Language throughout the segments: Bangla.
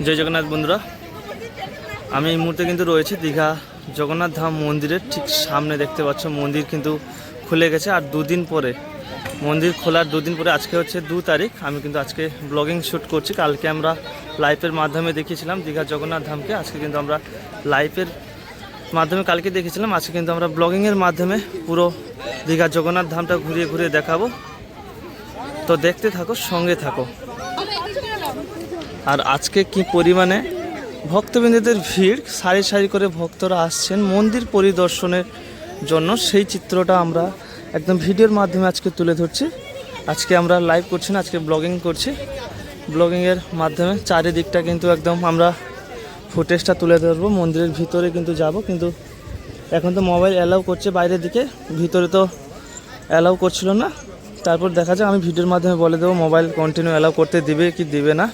জয় জগন্নাথ বন্ধুরা। আমি এই মুহূর্তে কিন্তু রয়েছি দীঘা জগন্নাথ ধাম মন্দিরের ঠিক সামনে দেখতে পাচ্ছ, মন্দির কিন্তু খুলে গেছে। আর দুদিন পরে, মন্দির খোলার দুদিন পরে, আজকে হচ্ছে দু তারিখ, আমি কিন্তু আজকে ব্লগিং শ্যুট করছি। কালকে আমরা লাইভের মাধ্যমে দেখিয়েছিলাম দীঘা জগন্নাথ ধামকে, আজকে কিন্তু আমরা লাইভের মাধ্যমে কালকে দেখেছিলাম আজকে কিন্তু আমরা ব্লগিংয়ের মাধ্যমে পুরো দীঘা জগন্নাথ ধামটা ঘুরিয়ে ঘুরিয়ে দেখাবো। তো দেখতে থাকো, সঙ্গে থাকো। আর আজকে কি পরিমাণে? ভক্তবৃন্দদের ভিড়, সারি সারি করে ভক্তরা আসছেন মন্দির পরিদর্শনের জন্য। সেই চিত্রটা আমরা একদম ভিডিওর মাধ্যমে আজকে তুলে ধরছি। আজকে আমরা লাইভ করছি না, আজকে ব্লগিং করছি। ব্লগিংয়ের মাধ্যমে চারিদিকটা কিন্তু একদম আমরা ফুটেজটা তুলে ধরবো। মন্দিরের ভিতরে কিন্তু যাব, কিন্তু এখন তো মোবাইল অ্যালাউ করছে বাইরের দিকে। ভিতরে তো অ্যালাউ করছিল না। তারপর দেখা যায় আমি ভিডিওর মাধ্যমে বলে দেবো মোবাইল কন্টিনিউ অ্যালাউ করতে দিবে কি দিবে না।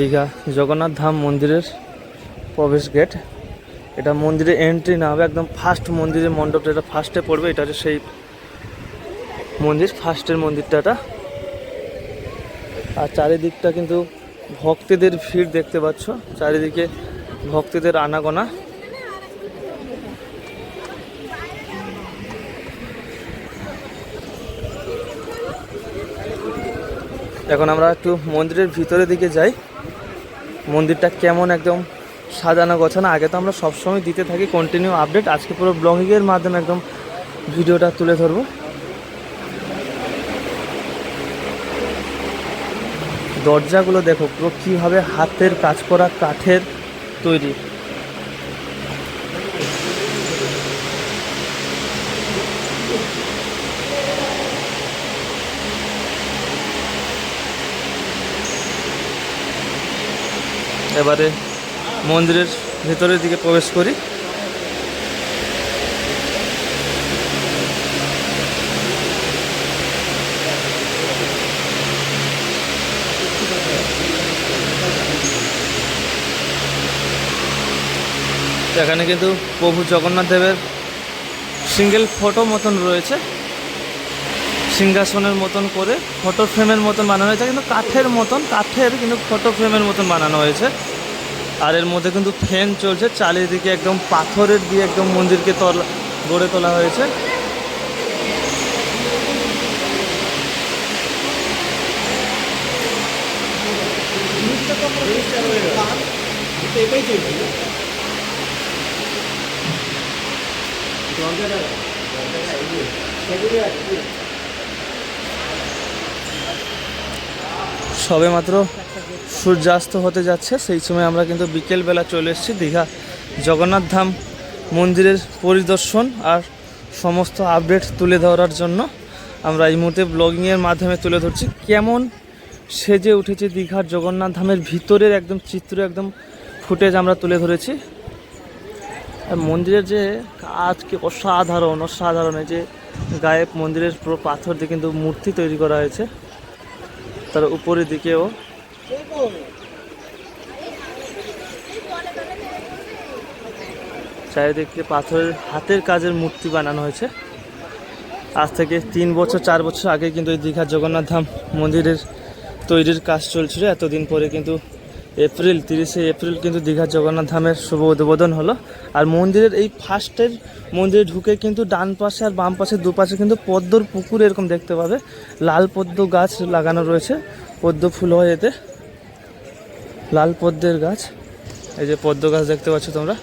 দীঘা জগন্নাথ ধাম মন্দিরের প্রবেশ গেট এটা মন্দিরে এন্ট্রি না হবে, একদম ফার্স্ট মন্দিরের মণ্ডপটা এটা ফার্স্টে পড়বে, এটা সেই মন্দির ফার্স্টের মন্দিরটা এটা। আর চারিদিকটা কিন্তু ভক্তদের ভিড় দেখতে পাচ্ছ, চারিদিকে ভক্তদের আনাগোনা। এখন আমরা একটু মন্দিরের ভিতরের দিকে যাই। মন্দিরটা কেমন একদম সাজানো গোছানো? আগে তো আমরা সবসময় দিতে থাকি কন্টিনিউ আপডেট আজকে পুরো ব্লগিংয়ের মাধ্যমে একদম ভিডিওটা তুলে ধরবো। দরজাগুলো দেখো, পুরো কীভাবে হাতের কাজ করা কাঠের তৈরি। এবারে মন্দিরের ভেতরের দিকে প্রবেশ করি। এখানে কিন্তু প্রভু জগন্নাথ দেবের সিঙ্গেল ফটো মতন রয়েছে। সিংহাসনের মতন করে ফটো ফ্রেমের মতন বানানো হয়েছে। কিন্তু কাঠের মতন, কাঠের কিন্তু ফটো ফ্রেমের মতন বানানো হয়েছে। আর এর মধ্যে কিন্তু ফ্যান চলছে, চারিদিকে একদম পাথরের দিয়ে একদম মন্দিরকে তলা, গড়ে তোলা হয়েছে। সবে মাত্র সূর্যাস্ত হতে যাচ্ছে, সেই সময় আমরা কিন্তু বিকেলবেলা চলে এসেছি দীঘা জগন্নাথ ধাম মন্দিরের পরিদর্শন আর সমস্ত আপডেট তুলে ধরার জন্য আমরা এই মুহূর্তে ব্লগিংয়ের মাধ্যমে তুলে ধরছি। কেমন সেজে উঠেছে দীঘার জগন্নাথ ধামের ভিতরের একদম চিত্র, একদম ফুটেজ আমরা তুলে ধরেছি। আর মন্দিরের যে কাজ কি অসাধারণ অসাধারণ যে গায়ে মন্দিরের পুরো পাথর দিয়ে কিন্তু মূর্তি তৈরি করা হয়েছে। তার উপরের দিকেও। চারিদিকে পাথরের হাতের কাজের মূর্তি বানানো হয়েছে। আজ থেকে তিন বছর, চার বছর আগে কিন্তু এই দীঘার জগন্নাথ ধাম মন্দিরের তৈরির কাজ চলছিল। এতদিন পরে কিন্তু এপ্রিল, তিরিশে এপ্রিল কিন্তু দীঘার জগন্নাথ ধামের শুভ উদ্বোধন হলো। আর মন্দিরের এই ফার্স্টের মন্দিরে ঢুকে কিন্তু ডান পাশে আর বাম পাশে দুপাশে কিন্তু পদ্মর পুকুর এরকম দেখতে পাবে। লাল পদ্ম গাছ লাগানো রয়েছে, পদ্ম ফুল হয় এতে। লাল পদ্মের গাছ, এই যে পদ্ম গাছ দেখতে পাচ্ছ তোমরা।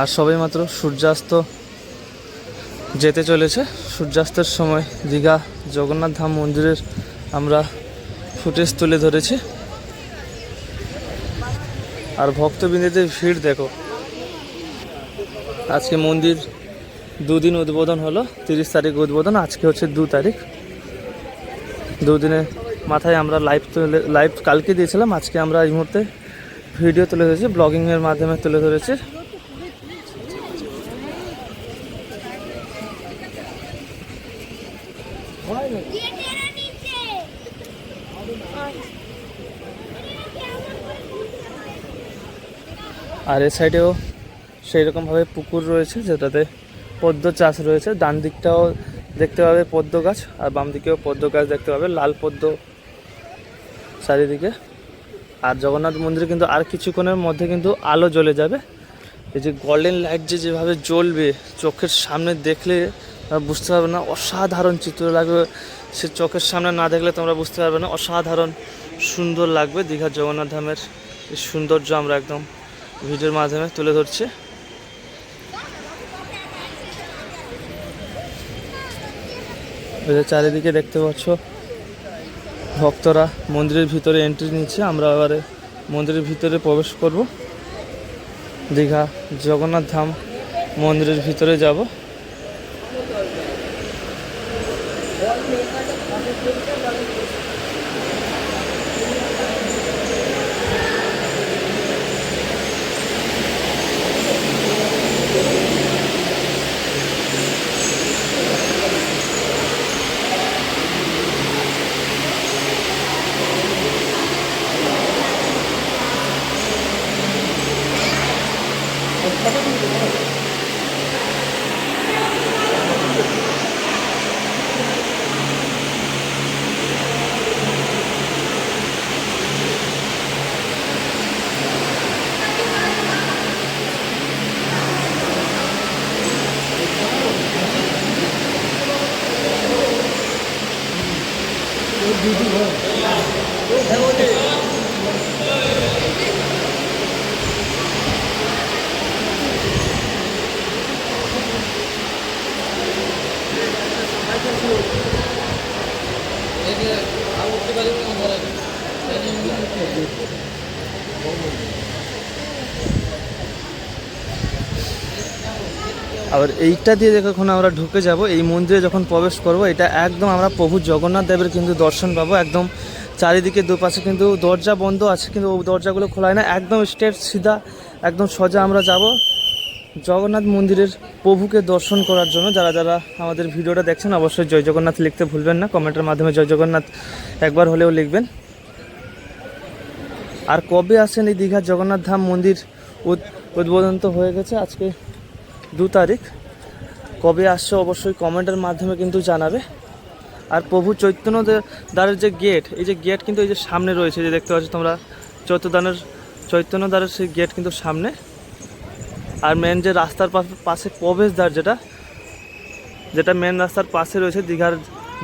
আর সবে মাত্র সূর্যাস্ত যেতে চলেছে। সূর্যাস্তের সময় দীঘা জগন্নাথ ধাম মন্দিরের আমরা ফুটেজ তুলে ধরেছি। আর ভক্তবৃন্দদের ভিড় দেখো। আজকে মন্দির দুদিন উদ্বোধন হলো, তিরিশ তারিখ উদ্বোধন, আজকে হচ্ছে দু তারিখ। দুদিনে মাথায় আমরা লাইভ তুলে লাইভ কালকে দিয়েছিলাম, আজকে আমরা এই মুহূর্তে ভিডিও তুলে ধরেছি ব্লগিংয়ের মাধ্যমে তুলে ধরেছি। আর এ সাইডেও সেই রকমভাবে পুকুর রয়েছে, যেটাতে পদ্ম চাষ রয়েছে। ডান দিকটাও দেখতে পাবে পদ্ম গাছ, আর বাম দিকেও পদ্ম গাছ দেখতে পাবে, লাল পদ্ম চারিদিকে। আর জগন্নাথ মন্দিরে কিন্তু আর কিছুক্ষণের মধ্যে কিন্তু আলো জ্বলে যাবে। এই যে গোল্ডেন লাইট যে যেভাবে জ্বলবে, চোখের সামনে দেখলে বুঝতে পারবে না, অসাধারণ চিত্র লাগবে। সে চোখের সামনে না দেখলে তোমরা বুঝতে পারবে না, অসাধারণ সুন্দর লাগবে দীঘার জগন্নাথ ধামের সৌন্দর্য আমরা একদম ভিডিওর মাধ্যমে তুলে ধরছে। চারিদিকে দেখতে পাচ্ছ, ভক্তরা মন্দিরের ভিতরে এন্ট্রি নিচ্ছে। আমরা এবারে মন্দিরের ভিতরে প্রবেশ করব। দীঘা জগন্নাথ ধাম মন্দিরের ভিতরে যাব। আবার এইটা দিয়ে যখন আমরা ঢুকে যাব, এই মন্দিরে যখন প্রবেশ করব, এটা একদম আমরা প্রভু জগন্নাথ দেবের কিন্তু দর্শন পাবো। একদম চারিদিকে দুপাশে কিন্তু দরজা বন্ধ আছে, কিন্তু দরজাগুলো খোলা হয় না। একদম স্ট্রেট সিধা, একদম সোজা আমরা যাব জগন্নাথ মন্দিরের প্রভুকে দর্শন করার জন্য। যারা যারা আমাদের ভিডিওটা দেখছেন, অবশ্যই জয় জগন্নাথ লিখতে ভুলবেন না। কমেন্টের মাধ্যমে জয় জগন্নাথ একবার হলেও লিখবেন। আর কবে আসেন এই দীঘার জগন্নাথ ধাম মন্দির উদ- উদ্বোধন তো হয়ে গেছে আজকে। দু তারিখ। কবে আসছে অবশ্যই কমেন্টের মাধ্যমে কিন্তু জানাবে। আর প্রভু চৈতন্য দ্বারের যে গেট এই যে গেট কিন্তু এই যে সামনে রয়েছে যে দেখতে পাচ্ছ তোমরা চৈত্যদানের চৈতন্য দ্বারের সেই গেট কিন্তু সামনে। আর মেন যে রাস্তার পাশে প্রবেশদ্বার যেটা যেটা মেন রাস্তার পাশে রয়েছে দীঘার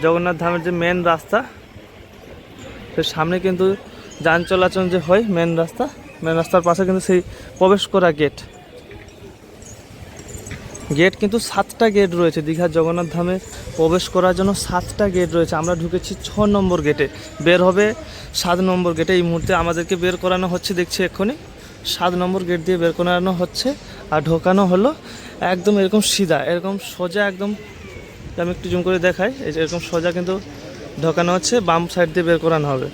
জগন্নাথ ধামের যে মেন রাস্তা, সে সামনে কিন্তু যান চলাচল যে হয় মেন রাস্তা মেন রাস্তার পাশে কিন্তু সেই প্রবেশ করা গেট গেট কিন্তু সাতটা গেট রয়েছে। দীঘার জগন্নাথ ধামে প্রবেশ করার জন্য সাতটা গেট রয়েছে। আমরা ঢুকেছি ছ নম্বর গেটে। বের হবে সাত নম্বর গেটে। এই মুহূর্তে আমাদেরকে বের করানো হচ্ছে, দেখছি এক্ষুনি। সাত নম্বর গেট দিয়ে বের করানো হচ্ছে আর ঢোকানো হলো একদম এরকম সিধা, এরকম সোজা একদম, আমি একটু জুম করে দেখাই। এরকম সোজা কিন্তু ঢোকানো হচ্ছে, বাম সাইড দিয়ে বের করানো হবে।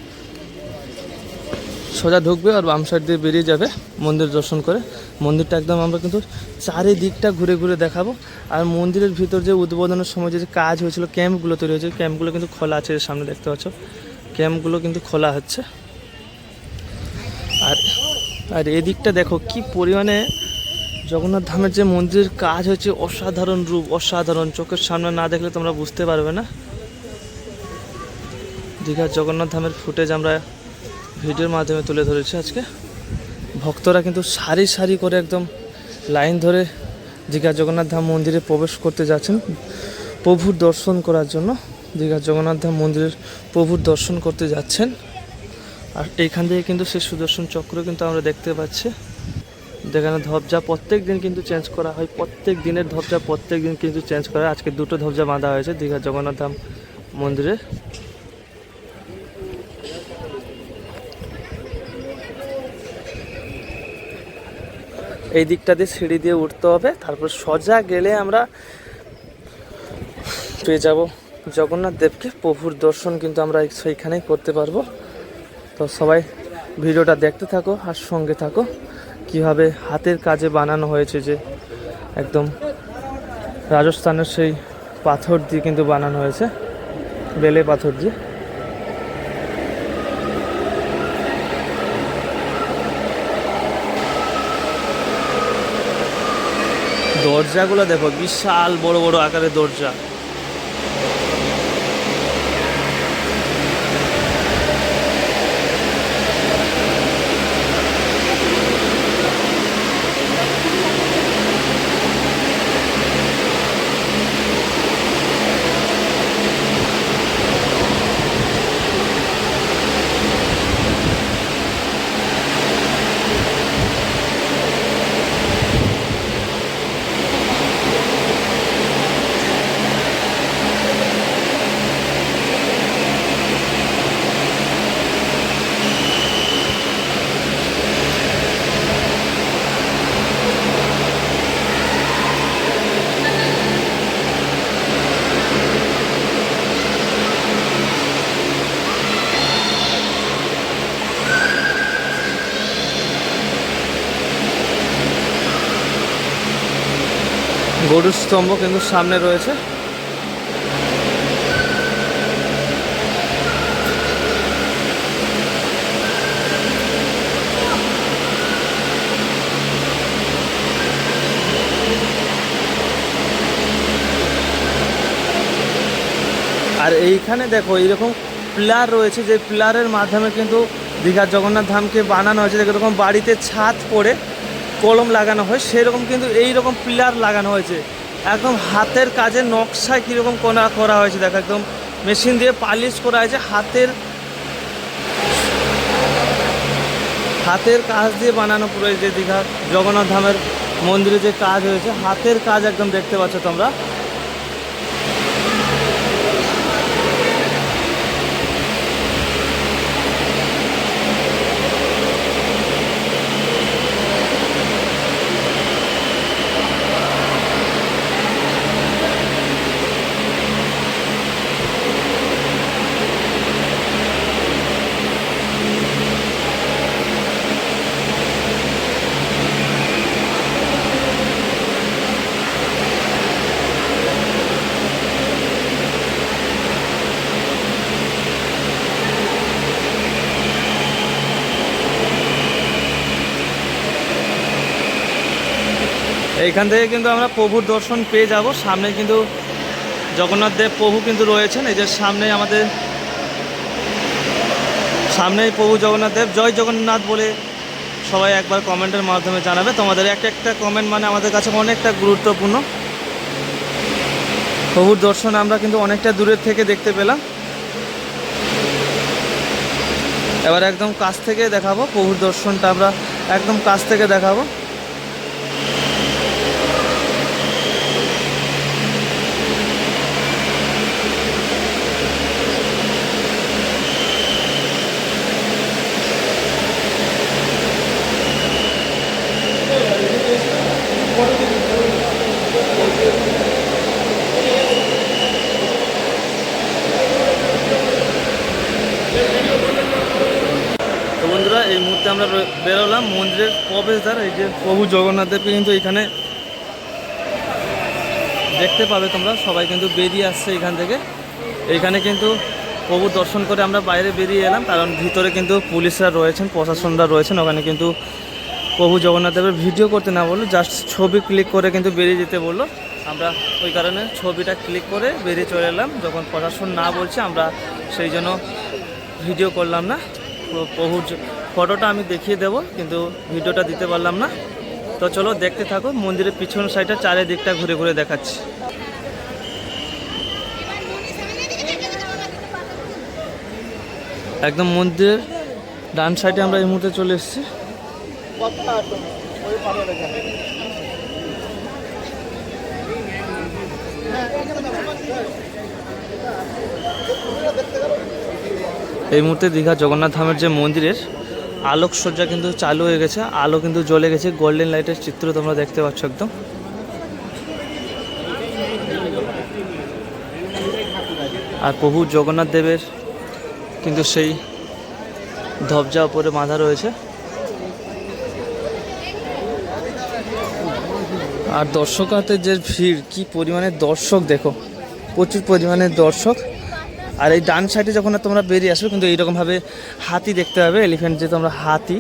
সোজা ঢুকবে আর বাম সাইড দিয়ে বেরিয়ে যাবে মন্দির দর্শন করে। মন্দিরটা একদম আমরা কিন্তু চারিদিকটা ঘুরে ঘুরে দেখাবো। আর মন্দিরের ভিতর যে উদ্বোধনের সময় যে কাজ হয়েছিল, ক্যাম্পগুলো তৈরি হয়েছে, ক্যাম্পগুলো কিন্তু খোলা আছে সামনে দেখতে পাচ্ছ। ক্যাম্পগুলো কিন্তু খোলা হচ্ছে। আর আর এদিকটা দেখো কি পরিমাণে জগন্নাথ ধামের যে মন্দিরের কাজ হচ্ছে অসাধারণ রূপ, অসাধারণ। চোখের সামনে না দেখলে তোমরা বুঝতে পারবে না। দীঘার জগন্নাথ ধামের ফুটেজ আমরা ভিডিওর মাধ্যমে তুলে ধরেছি আজকে। ভক্তরা কিন্তু সারি সারি করে একদম লাইন ধরে দীঘা জগন্নাথ ধাম মন্দিরে প্রবেশ করতে যাচ্ছেন প্রভুর দর্শন করার জন্য। দীঘা জগন্নাথ ধাম মন্দিরের প্রভুর দর্শন করতে যাচ্ছেন। আর এইখান থেকে কিন্তু সেই সুদর্শন চক্র কিন্তু আমরা দেখতে পাচ্ছি। যেখানে ধবজা প্রত্যেক দিন কিন্তু চেঞ্জ করা হয়। প্রত্যেক দিনের ধবজা প্রত্যেক দিন কিন্তু চেঞ্জ করা হয়। আজকে দুটো ধবজা বাঁধা হয়েছে দীঘা জগন্নাথ ধাম মন্দিরে। এই দিকটা দিয়ে সিঁড়ি দিয়ে উঠতে হবে, তারপর সোজা গেলে আমরা পেয়ে যাব জগন্নাথ দেবকে। প্রভুর দর্শন কিন্তু আমরা সেইখানেই করতে পারব। তো সবাই ভিডিওটা দেখতে থাকো আর সঙ্গে থাকো, কীভাবে হাতের কাজে বানানো হয়েছে যে একদম রাজস্থানের সেই পাথর দিয়ে কিন্তু বানানো হয়েছে, বেলে পাথর দিয়ে। দরজাগুলো দেখো বিশাল বড় বড় আকারের দরজা। স্তম্ভ কিন্তু সামনে রয়েছে। আর এইখানে দেখো, এইরকম পিলার রয়েছে, যে পিলারের মাধ্যমে কিন্তু দীঘার জগন্নাথ ধামকে বানানো হয়েছে। যেরকম বাড়িতে ছাদ পড়ে, কলম লাগানো হয়, সেরকম কিন্তু এই রকম পিলার লাগানো হয়েছে। একদম হাতের কাজে নকশায় কীরকম কোনা করা হয়েছে, দেখো একদম মেশিন দিয়ে পালিশ করা হয়েছে, হাতের হাতের কাজ দিয়ে বানানো পুরো যে দীঘা জগন্নাথ ধামের মন্দিরে যে কাজ হয়েছে, হাতের কাজ একদম দেখতে পাচ্ছ তোমরা। এইখান থেকে কিন্তু আমরা প্রভুর দর্শন পেয়ে যাব। সামনে কিন্তু জগন্নাথ দেব প্রভু কিন্তু রয়েছেন। এই যে সামনে আমাদের, সামনেই প্রভু জগন্নাথ দেব। জয় জগন্নাথ বলে সবাই একবার কমেন্টের মাধ্যমে জানাবে। তোমাদের এক একটা কমেন্ট মানে আমাদের কাছে অনেকটা গুরুত্বপূর্ণ। প্রভুর দর্শন আমরা কিন্তু অনেকটা দূরের থেকে দেখতে পেলাম। এবার একদম কাছ থেকে দেখাবো। প্রভুর দর্শনটা আমরা একদম কাছ থেকে দেখাবো। তো বন্ধুরা, এই মুহূর্তে আমরা বেরোলাম মন্দিরের প্রবেশদ্বার, এই যে প্রভু জগন্নাথ দেবকে কিন্তু এখানে দেখতে পাবে তোমরা, সবাই কিন্তু বেরিয়ে আসছে এখান থেকে। এইখানে কিন্তু প্রভু দর্শন করে আমরা বাইরে বেরিয়ে এলাম, কারণ ভিতরে কিন্তু পুলিশরা রয়েছেন, প্রশাসনরা রয়েছেন, ওখানে কিন্তু প্রভু জগন্নাথ দেবের ভিডিও করতে না বলল, জাস্ট ছবি ক্লিক করে কিন্তু বেরিয়ে যেতে বলল। আমরা ওই কারণে ছবিটা ক্লিক করে বেরিয়ে চলে এলাম, যখন প্রশাসন না বলছে, আমরা সেই জন্য ভিডিও করলাম না। প্রভুর ফটোটা আমি দেখিয়ে দেব, কিন্তু ভিডিওটা দিতে পারলাম না। তো চলো দেখতে থাকো, মন্দিরের পিছন সাইডটা চারিদিকটা ঘুরে ঘুরে দেখাচ্ছি। একদম মন্দিরের ডান সাইডে আমরা এই মুহূর্তে চলে এসেছি। এই মুহূর্তে দীঘা জগন্নাথ ধামের যে মন্দিরের আলোকসজ্জা কিন্তু চালু হয়ে গেছে, আলো কিন্তু জ্বলে গেছে গোল্ডেন লাইটের চিত্র তোমরা দেখতে পাচ্ছ একদম। আর প্রভু জগন্নাথ দেবের কিন্তু সেই ধবজা উপরে বাঁধা রয়েছে। আর দর্শকাতে যে ভিড়, কি পরিমাণে দর্শক দেখো, প্রচুর পরিমাণে দর্শক। আর এই ডান সাইডে যখন তোমরা বেরিয়ে আসবে, কিন্তু এইরকমভাবে হাতি দেখতে পাবে এলিফ্যান্ট যে তোমরা হাতি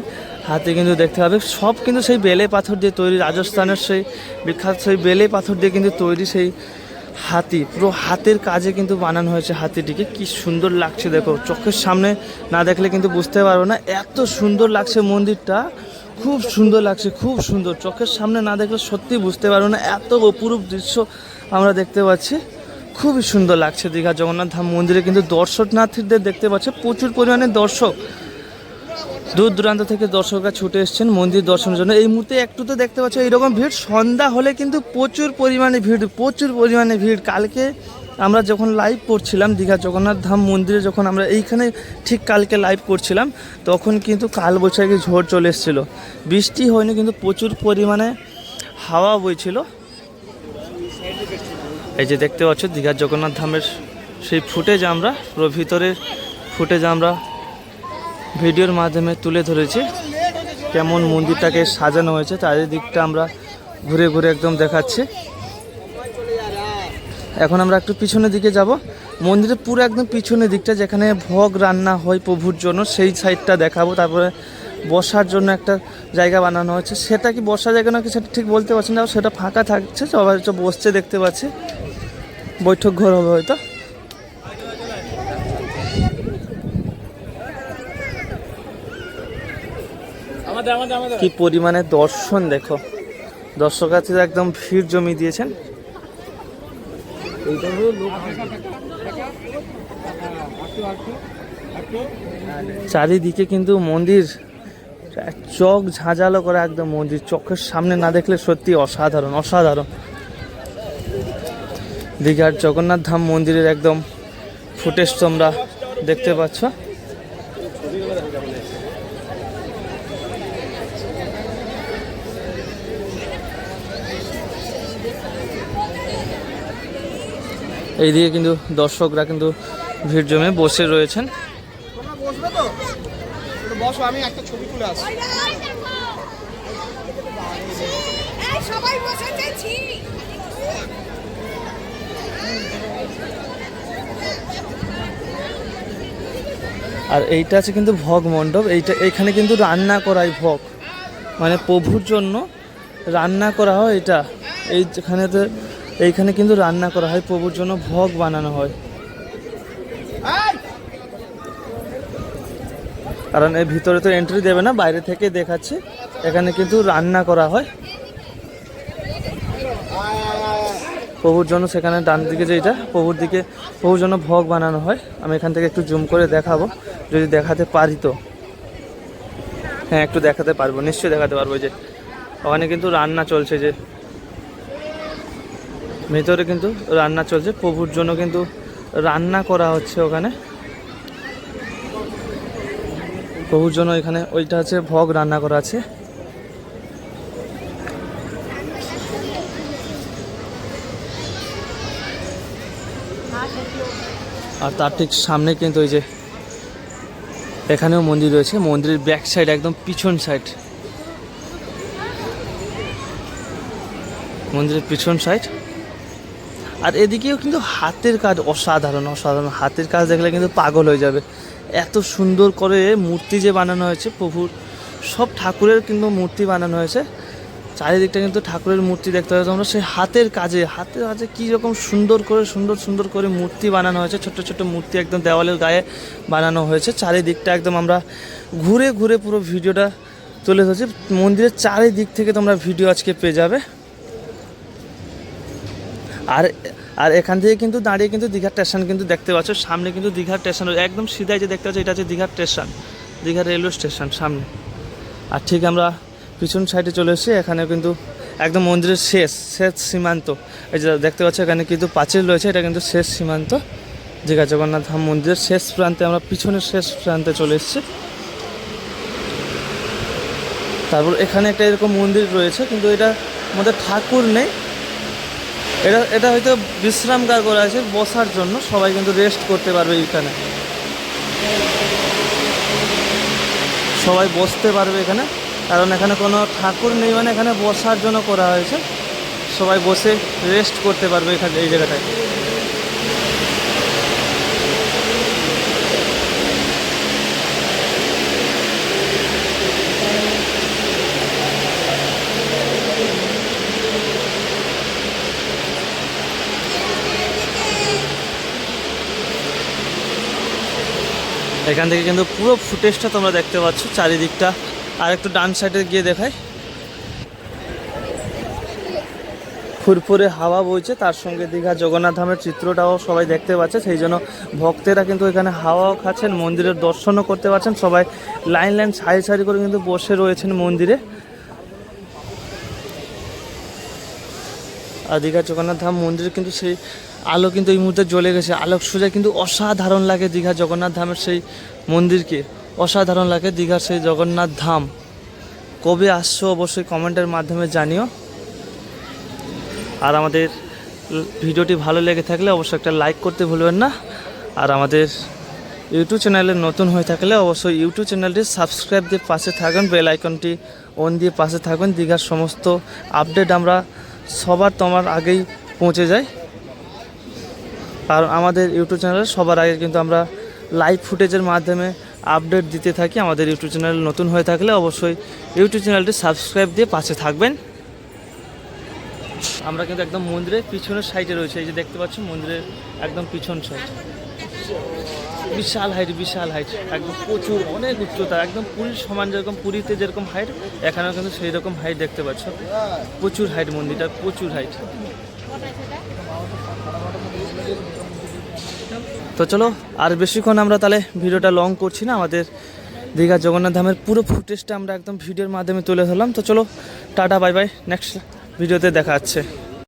হাতি কিন্তু দেখতে হবে সব কিন্তু সেই বেলে পাথর দিয়ে তৈরি, রাজস্থানের সেই বিখ্যাত সেই বেলে পাথর দিয়ে কিন্তু তৈরি সেই হাতি। পুরো হাতের কাজে কিন্তু বানানো হয়েছে হাতিটিকে। কি সুন্দর লাগছে দেখো। চোখের সামনে না দেখলে কিন্তু বুঝতে পারব না। এত সুন্দর লাগছে মন্দিরটা। খুব সুন্দর লাগছে, খুব সুন্দর। চোখের সামনে না দেখলে সত্যি বুঝতে পারব না। এত অপরূপ দৃশ্য আমরা দেখতে পাচ্ছি। খুবই সুন্দর লাগছে দীঘা জগন্নাথ ধাম মন্দিরে, কিন্তু দর্শনার্থীদের দেখতে পাচ্ছে, প্রচুর পরিমাণে দর্শক। দূর দূরান্ত থেকে দর্শকরা ছুটে এসেছেন মন্দির দর্শনের জন্য। এই মুহূর্তে একটু তো দেখতে পাচ্ছ, এইরকম ভিড়। সন্ধ্যা হলে কিন্তু প্রচুর পরিমাণে ভিড়, প্রচুর পরিমাণে ভিড়। কালকে আমরা যখন লাইভ করছিলাম দীঘা জগন্নাথ ধাম মন্দিরে, যখন আমরা এইখানে ঠিক কালকে লাইভ করছিলাম, তখন কিন্তু কাল কালবৈশাখী ঝড় চলে এসেছিল। বৃষ্টি হয়নি, কিন্তু প্রচুর পরিমাণে হাওয়া বইছিল। এই যে দেখতে পাচ্ছ দীঘার জগন্নাথ ধামের সেই ফুটেজ আমরা, পুরো ভিতরের ফুটেজ আমরা ভিডিওর মাধ্যমে তুলে ধরেছি। কেমন মন্দিরটাকে সাজানো হয়েছে তাদের দিকটা আমরা ঘুরে ঘুরে একদম দেখাচ্ছি। এখন আমরা একটু পিছনের দিকে যাব। মন্দিরের পুরো একদম পিছনের দিকটা, যেখানে ভোগ রান্না হয় প্রভুর জন্য, সেই সাইডটা দেখাবো। তারপরে বসার জন্য একটা জায়গা বানানো হয়েছে। সেটা কি বসার জায়গা নাকি সেটা ঠিক বলতে পারছি না, সেটা ফাঁকা থাকছে, সবাই বসছে দেখতে পাচ্ছি। বৈঠক ঘর হবে হয়তো। কি পরিমাণে দর্শন দেখো। দর্শকার্থীরা একদম ভিড় জমি দিয়েছেন। চারিদিকে কিন্তু মন্দির চোখ ঝাঁঝালো করে একদম মন্দির। চোখের সামনে না দেখলে সত্যি অসাধারণ অসাধারণ। দীঘার জগন্নাথ ধাম মন্দিরের একদম ফুটেজ তোমরা দেখতে পাচ্ছ। এইদিকে কিন্তু দর্শকরা কিন্তু ভিড় জমে বসে রয়েছেন। আমি একটা ছবি তুলে আসি সবাই বসেছি আর এইটা আছে কিন্তু ভোগ মণ্ডপ, এইটা এখানে কিন্তু রান্না করাই ভোগ। মানে প্রভুর জন্য রান্না করা হয় এটা। এইখানেতে এইখানে কিন্তু রান্না করা হয়, প্রভুর জন্য ভোগ বানানো হয়। কারণ এর ভিতরে তো এন্ট্রি দেবে না, বাইরে থেকে দেখাচ্ছে। এখানে কিন্তু রান্না করা হয়। প্রভুর জন্য সেখানে ডান দিকে যে এটা, প্রভুর দিকে, প্রভুর জন্য ভোগ বানানো হয়। আমি এখান থেকে একটু জুম করে দেখাবো। যদি দেখাতে পারি তো। হ্যাঁ একটু দেখাতে পারব, নিশ্চয়ই দেখাতে পারব যে। ওখানে কিন্তু রান্না চলছে যে। ভেতরে কিন্তু রান্না চলছে, প্রভুর জন্য কিন্তু রান্না করা হচ্ছে ওখানে। প্রভুর জন্য এখানে ওইটা আছে ভগ রান্না করা আছে। আর তার ঠিক সামনে কিন্তু ওই যে এখানেও মন্দির রয়েছে। মন্দিরের ব্যাক সাইড একদম পিছন সাইড মন্দিরের পিছন সাইড আর এদিকেও কিন্তু হাতের কাজ অসাধারণ অসাধারণ। হাতের কাজ দেখলে কিন্তু পাগল হয়ে যাবে। এত সুন্দর করে মূর্তি যে বানানো হয়েছে, প্রভুর, সব ঠাকুরের কিন্তু মূর্তি বানানো হয়েছে। চারিদিকটা কিন্তু ঠাকুরের মূর্তি দেখতে হবে তোমরা সেই হাতের কাজে হাতের কাজে কী রকম সুন্দর করে, সুন্দর সুন্দর করে মূর্তি বানানো হয়েছে। ছোট ছোট মূর্তি একদম দেওয়ালের গায়ে বানানো হয়েছে। চারিদিকটা একদম আমরা ঘুরে ঘুরে পুরো ভিডিওটা তুলে ধরছি। মন্দিরের চারিদিক থেকে তোমরা ভিডিও আজকে পেয়ে যাবে। আর আর এখান থেকে কিন্তু দাঁড়িয়ে কিন্তু দীঘার স্টেশন কিন্তু দেখতে পাচ্ছ। সামনে কিন্তু দীঘার স্টেশন একদম সিধাই যে দেখতে পাচ্ছ, এটা হচ্ছে দীঘার স্টেশন। দীঘার রেলওয়ে স্টেশন সামনে। আর ঠিক আমরা পিছন সাইডে চলে এসেছি এখানে কিন্তু একদম মন্দিরের শেষ শেষ সীমান্ত। এই যে দেখতে পাচ্ছ এখানে কিন্তু পাঁচিল রয়েছে, এটা কিন্তু শেষ সীমান্ত। দীঘা জগন্নাথ ধাম মন্দিরের শেষ প্রান্তে আমরা পিছনের শেষ প্রান্তে চলে এসেছি। তারপর এখানে একটা এরকম মন্দির রয়েছে, কিন্তু এটা আমাদের ঠাকুর নেই। এটা এটা হয়তো বিশ্রামগার করা আছে বসার জন্য, সবাই কিন্তু রেস্ট করতে পারবে এখানে। সবাই বসতে পারবে এখানে। কারণ এখানে কোনো ঠাকুর নেই মানে এখানে বসার জন্য করা হয়েছে। সবাই বসে রেস্ট করতে পারবে এখানে এই জায়গাটায়। এখান থেকে কিন্তু পুরো ফুটেজটা তোমরা দেখতে পাচ্ছ, চারিদিকটা। আর একটু ডান সাইডে গিয়ে দেখায় ফুরফুরে হাওয়া বইছে, তার সঙ্গে দীঘা জগন্নাথ ধামের চিত্রটাও সবাই দেখতে পাচ্ছে, সেই জন্য ভক্তেরা কিন্তু এখানে হাওয়াও খাচ্ছেন, মন্দিরের দর্শনও করতে পারছেন, সবাই লাইন লাইন সারি সারি করে কিন্তু বসে রয়েছেন মন্দিরে। আর দীঘা জগন্নাথ ধাম মন্দিরে কিন্তু সেই আলো কিন্তু এই মুহূর্তে জ্বলে গেছে আলোক সোজা কিন্তু অসাধারণ লাগে দীঘা জগন্নাথ ধামের সেই মন্দিরকে। অসাধারণ লাগে দীঘার সেই জগন্নাথ ধাম। কবে আসছো অবশ্যই কমেন্টের মাধ্যমে জানিও। আর আমাদের ভিডিওটি ভালো লেগে থাকলে অবশ্যই একটা লাইক করতে ভুলবেন না। আর আমাদের ইউটিউব চ্যানেলে নতুন হয়ে থাকলে অবশ্যই ইউটিউব চ্যানেলটি সাবস্ক্রাইব দিয়ে পাশে থাকবেন, বেল আইকনটি অন দিয়ে পাশে থাকবেন। দীঘার সমস্ত আপডেট আমরা সবার তোমার আগেই পৌঁছে যাই। আর আমাদের ইউটিউব চ্যানেলে সবার আগে কিন্তু আমরা লাইভ ফুটেজের মাধ্যমে আপডেট দিতে থাকি, আমাদের ইউটিউব চ্যানেল নতুন হয়ে থাকলে অবশ্যই ইউটিউব চ্যানেলটি সাবস্ক্রাইব দিয়ে পাশে থাকবেন। আমরা কিন্তু একদম মন্দিরের পিছনের সাইডে রয়েছে, এই যে দেখতে পাচ্ছ মন্দিরের একদম পিছন সাইড বিশাল হাইট বিশাল হাইট একদম প্রচুর, অনেক উচ্চতা, একদম পুরীর সমান যেরকম পুরীতে যেরকম হাইট এখানেও কিন্তু সেই রকম হাইট দেখতে পাচ্ছ। প্রচুর হাইট মন্দিরটা, প্রচুর হাইট তো চলো, আর বেশিক্ষণ আমরা তাহলে ভিডিওটা লং করছি না, আমাদের দীঘা জগন্নাথ ধামের পুরো ফুটেজটা আমরা একদম ভিডিওর মাধ্যমে তুলে ধরলাম। তো চলো, টাটা বাই বাই নেক্সট ভিডিওতে দেখা যাচ্ছে